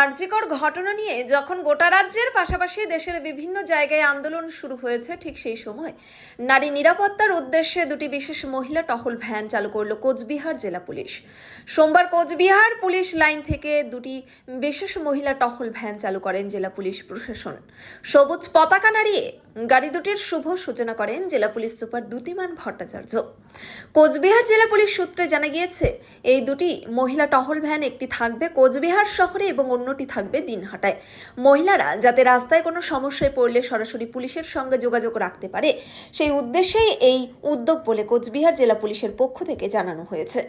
আরজিকর ঘটনা নিয়ে যখন গোটা রাজ্যের পাশাপাশি দেশের বিভিন্ন জায়গায় আন্দোলন শুরু হয়েছে, ঠিক সেই সময় নারী নিরাপত্তার উদ্দেশ্যে দুটি বিশেষ মহিলা টহল ভ্যান চালু করল কোচবিহার জেলা পুলিশ। সোমবার কোচবিহার পুলিশ লাইন থেকে দুটি বিশেষ মহিলা টহল ভ্যান চালু করেন জেলা পুলিশ প্রশাসন। সবুজ পতাকা নাড়িয়ে গাড়ি দুটির শুভ সূচনা করেন জেলা পুলিশ সুপার দ্যুতিমান ভট্টাচার্য। কোচবিহার জেলা পুলিশ সূত্রে জানা গিয়েছে, এই দুটি মহিলা টহল ভ্যান একটি থাকবে কোচবিহার শহরে এবং অন্যটি থাকবে দিনহাটায়। মহিলারা যাতে রাস্তায় কোনো সমস্যায় পড়লে সরাসরি পুলিশের সঙ্গে যোগাযোগ রাখতে পারে, সেই উদ্দেশ্যেই এই উদ্যোগ বলে কোচবিহার জেলা পুলিশের পক্ষ থেকে জানানো হয়েছে।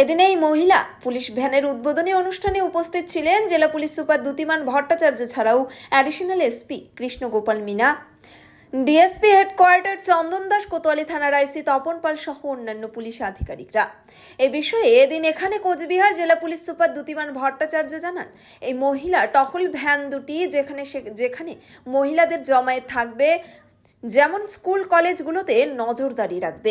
এদিনে এই মহিলা পুলিশ ভ্যানের উদ্বোধনী অনুষ্ঠানে উপস্থিত ছিলেন জেলা পুলিশ সুপার দ্যুতিমান ভট্টাচার্য ছাড়াও additional SP Krishna Gopal Meena DSP headquarter Chandan Das Kotwali থানার আইসি তপন পাল সহ অন্যান্য পুলিশ আধিকারিকরা। এ বিষয়ে এদিন এখানে কোচবিহার জেলা পুলিশ সুপার দ্যুতিমান ভট্টাচার্য জানান, এই মহিলা টহল ভ্যান দুটি যেখানে যেখানে মহিলাদের জমায়েত থাকবে, যেমন স্কুল কলেজগুলোতে নজরদারি রাখবে।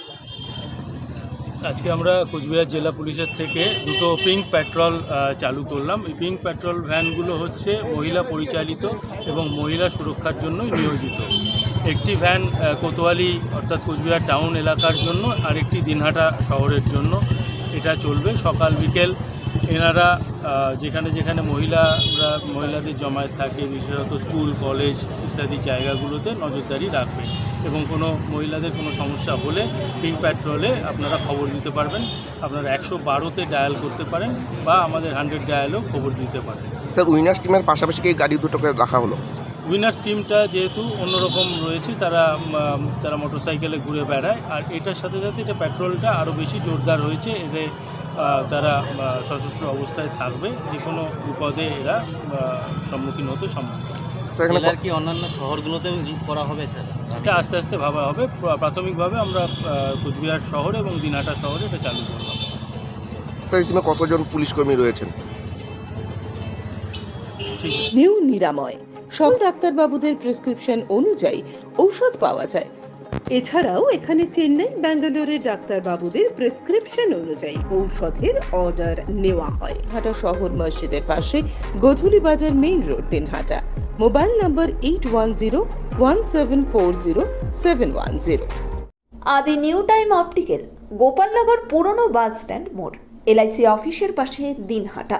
আজকে আমরা কোচবিহার জেলা পুলিশের থেকে দুটো পিঙ্ক পেট্রোল চালু করলাম। এই পিঙ্ক পেট্রোল ভ্যানগুলো হচ্ছে মহিলা পরিচালিত এবং মহিলা সুরক্ষার জন্যই নিয়োজিত। একটি ভ্যান কোতোয়ালি অর্থাৎ কোচবিহার টাউন এলাকার জন্য আর একটি দিনহাটা শহরের জন্য এটা চলবে। সকাল বিকেল এনারা যেখানে যেখানে মহিলারা মহিলাদের জমায়েত থাকে বিশেষত স্কুল কলেজ ইত্যাদি জায়গাগুলোতে নজরদারি রাখবে এবং কোনো মহিলাদের কোনো সমস্যা হলে পিঙ্ক পেট্রোলে আপনারা খবর দিতে পারবেন। আপনারা একশো বারোতে ডায়াল করতে পারেন বা আমাদের হান্ড্রেড ডায়ালেও খবর দিতে পারেন। স্যার উইনার্স টিমের পাশাপাশি এই গাড়ি দুটোকে রাখা হলো? উইনার্স টিমটা যেহেতু অন্যরকম রয়েছে তারা তারা মোটরসাইকেলে ঘুরে বেড়ায়। আর এটার সাথে সাথে এটা পেট্রোলটা আরও বেশি জোরদার হয়েছে। আহ, তারা সশস্ত্র অবস্থায় থাকবে যে কোনো বিপদে এরা সম্মুখীন হতে সম্ভব। স্যার জেলার কি অন্যান্য শহরগুলোতেও করা হবে স্যার? এটা আস্তে আস্তে ভাবা হবে। প্রাথমিকভাবে আমরা কোচবিহার শহরে এবং দিনহাটা শহরে এটা চালু করলাম স্যার টিমে কতজন পুলিশ কর্মী রয়েছেন? ঠিক নিউ নিরাময়। সব ডাক্তারবাবুদের প্রেসক্রিপশন অনুযায়ী ঔষধ পাওয়া যায়। এছাড়াও এখানে চেন্নাই ব্যাঙ্গালোরের ডাক্তারবাবুদের প্রেসক্রিপশন অনুযায়ী ঔষধের অর্ডার নেওয়া হয়। হাটা শহর মসজিদের পাশে Godhuli Bazar main road Dinhata mobile number eight one zero one seven four zero seven one zero Adi new time optical Gopalnagar পুরনো বাস স্ট্যান্ড মোড় এলআইসি অফিসের পাশে দিনহাটা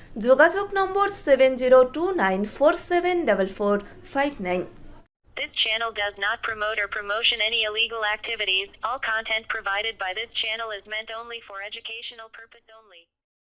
যোগাযোগ নম্বর seven zero two nine four seven double four five nine This channel does not promote or promotion any illegal activities. All content provided by this channel is meant only for educational purpose only.